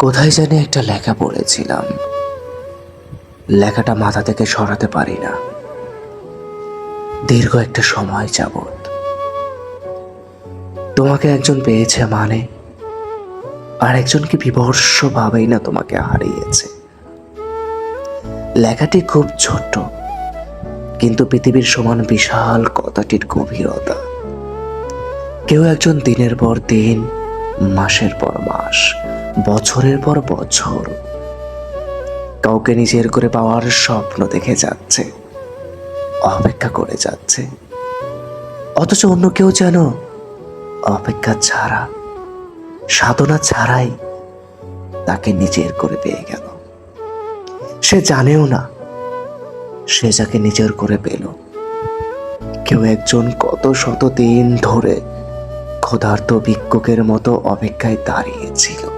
কোথায় জানি একটা লেখা পড়েছিলাম। লেখাটা মাথা থেকে সরাতে পারি না। দীর্ঘ একটা সময় যাবত তোমাকে একজন পেয়েছে মানে আর একজনকে বিভর্ষ ভাবেই না তোমাকে হারিয়েছে। লেখাটি খুব ছোট কিন্তু পৃথিবীর সমান বিশাল কথাটির গভীরতা। কেউ একজন দিনের পর দিন, মাসের পর মাস বছরের পর বছর কাউকে নিজের করে পাওয়ার স্বপ্ন দেখে যাচ্ছে, অপেক্ষা করে যাচ্ছে। অথচ অন্য কেউ যেন অপেক্ষা ছাড়া, সাধনা ছাড়াই তাকে নিজের করে পেয়ে গেল। সে জানেও না, সে যাকে নিজের করে পেল। কেউ একজন কত শত দিন ধরে ক্ষুধার্ত ভিক্ষুকের মতো অপেক্ষায় দাঁড়িয়েছিল